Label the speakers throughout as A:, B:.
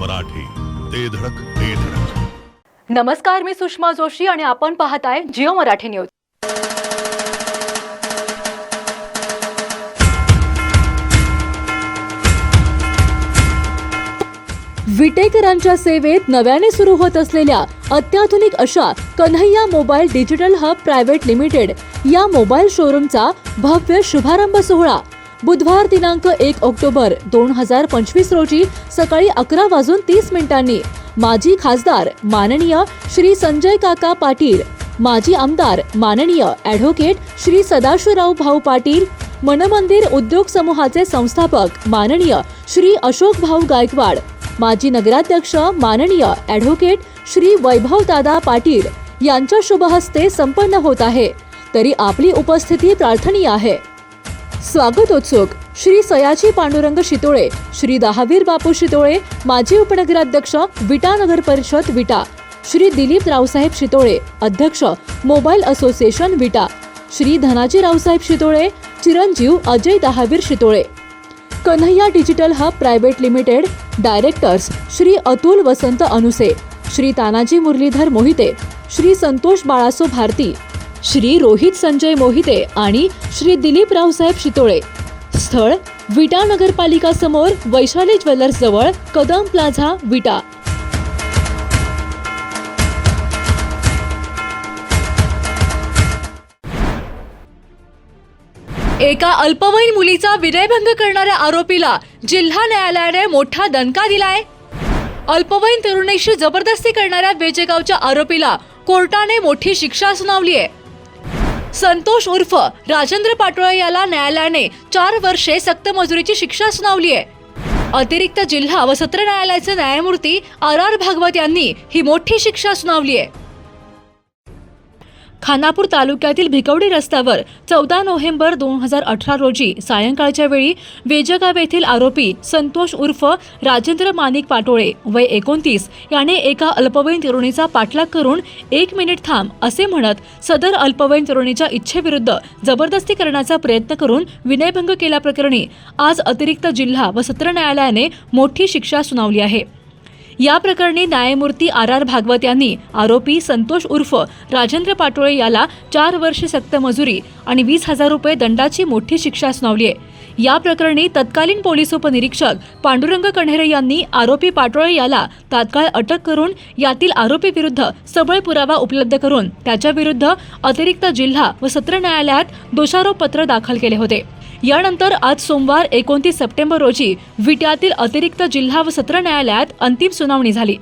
A: मराठी. ते धडक ते धडक.
B: नमस्कार मी सुषमा जोशी आणि आपण पाहताय जिओ मराठी न्यूज. विटेकरांच्या सेवेत नव्याने सुरू होत असलेल्या अत्याधुनिक अशा Kanhaiya mobile digital hub private limited या मोबाईल शोरूमचा भव्य शुभारंभ सोहळा बुधवार दिनांक एक ऑक्टोबर दोन हजार पंचवीस रोजी सकाळी अकरा वाजून तीस मिनिटांनी माजी खासदार माननीय श्री संजय काका पाटील माजी आमदार माननीय ॲडव्होकेट श्री सदाशिवराव भाऊ पाटील मनमंदिर उद्योग समूहाचे संस्थापक माननीय श्री अशोक भाऊ गायकवाड माजी नगराध्यक्ष माननीय ॲडव्होकेट श्री वैभवदादा पाटील यांच्या शुभहस्ते संपन्न होत आहे. तरी आपली उपस्थिती प्रार्थनीय आहे. स्वागतोत्सुक. श्री सयाजी पांडुरंग शितोळे श्री दहावीर बापू शितोळे माजी उपनगराध्यक्ष विटा नगर परिषद विटा श्री दिलीप रावसाहेब शितोळे अध्यक्ष मोबाईल असोसिएशन विटा श्री धनाजी रावसाहेब शितोळे चिरंजीव Ajay Dahavir Shitole. Kanhaiya digital hub private limited directors Shri Atul Vasant Anuse Shri Tanaji Muralidhar Mohite Shri Santosh Balaso Bharati Shri Rohit Sanjay Mohite आणि श्री दिलीप रावसाहेब शितोळे. स्थळ विटा नगरपालिका समोर वैशाली ज्वेलर्स जवळ कदम प्लाझा विटा. एका अल्पवयीन मुलीचा विनयभंग करणाऱ्या आरोपीला जिल्हा न्यायालयाने मोठा दणका दिलाय. अल्पवयीन तरुणीशी जबरदस्ती करणाऱ्या वेजेगावच्या आरोपीला कोर्टाने मोठी शिक्षा सुनावली आहे संतोष उर्फ राजेंद्र पाटोळे याला न्यायालयाने चार वर्षे सक्त मजुरीची शिक्षा सुनावली आहे. अतिरिक्त जिल्हा व सत्र न्यायालयाचे न्यायमूर्ती आर आर भागवत यांनी ही मोठी शिक्षा सुनावली आहे. खानापूर तालुक्यातील भिकवडी रस्त्यावर चौदा नोव्हेंबर दोन हजार अठरा रोजी सायंकाळच्या वेळी वेजगाव येथील आरोपी संतोष उर्फ राजेंद्र मानिक पाटोळे वय एकोणतीस याने एका अल्पवयीन तरुणीचा पाठलाग करून एक मिनिट थांब असे म्हणत सदर अल्पवयीन तरुणीच्या इच्छेविरुद्ध जबरदस्ती करण्याचा प्रयत्न करून विनयभंग केल्याप्रकरणी आज अतिरिक्त जिल्हा व सत्र न्यायालयाने मोठी शिक्षा सुनावली आहे. या प्रकरणी न्यायमूर्ती आर आर भागवत यांनी आरोपी संतोष उर्फ राजेंद्र पाटोळे याला चार वर्ष सक्त मजुरी आणि वीस हजार रुपये दंडाची मोठी शिक्षा सुनावली आहे. या प्रकरणी तत्कालीन पोलीस उपनिरीक्षक पांडुरंग कण्हेरे यांनी आरोपी पाटोळे याला तात्काळ अटक करून यातील आरोपी विरुद्ध सबळ पुरावा उपलब्ध करून त्याच्याविरुद्ध अतिरिक्त जिल्हा व सत्र न्यायालयात दोषारोपपत्र दाखल केले होते. यानंतर आज सोमवार एकोणतीस सप्टेंबर रोजी विट्यातील अतिरिक्त जिल्हा व सत्र न्यायालयात अंतिम सुनावणी झाली.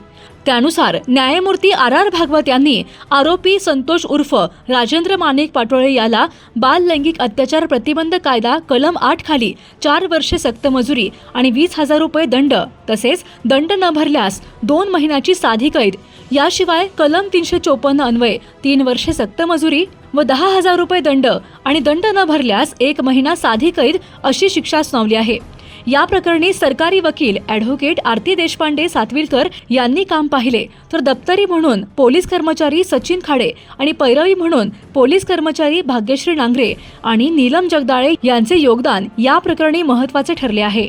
B: त्यानुसार न्यायमूर्ती आर आर भागवत यांनी आरोपी संतोष उर्फ राजेंद्र माणिक पाटोळे याला बाल लैंगिक अत्याचार प्रतिबंध कायदा कलम आठ खाली चार वर्षे सक्त मजुरी आणि वीस हजार रुपये दंड तसेच दंड न भरल्यास दोन महिन्याची साधी कैद याशिवाय कलम तीनशे चोपन्न अन्वये तीन वर्षे सक्त मजुरी व दहा हजार रुपये दंड आणि दंड न भरल्यास एक महिना साधी कैद अशी शिक्षा सुनावली आहे. या प्रकरणी सरकारी वकील ॲडव्होकेट आरती देशपांडे सातविलकर यांनी काम पाहिले. तर दप्तरी म्हणून पोलीस कर्मचारी सचिन खाडे आणि पैरवी म्हणून पोलीस कर्मचारी भाग्यश्री नांगरे आणि नीलम जगदाळे यांचे योगदान या प्रकरणी महत्त्वाचे ठरले आहे.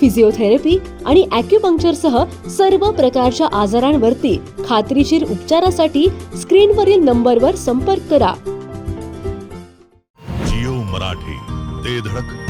C: फिजिओथेरपी आणि अॅक्युपंक्चरसह सर्व प्रकारच्या आजारांवरती खात्रीशीर उपचारासाठी स्क्रीनवरील नंबरवर संपर्क करा.
A: जिओ मराठी ते धडक.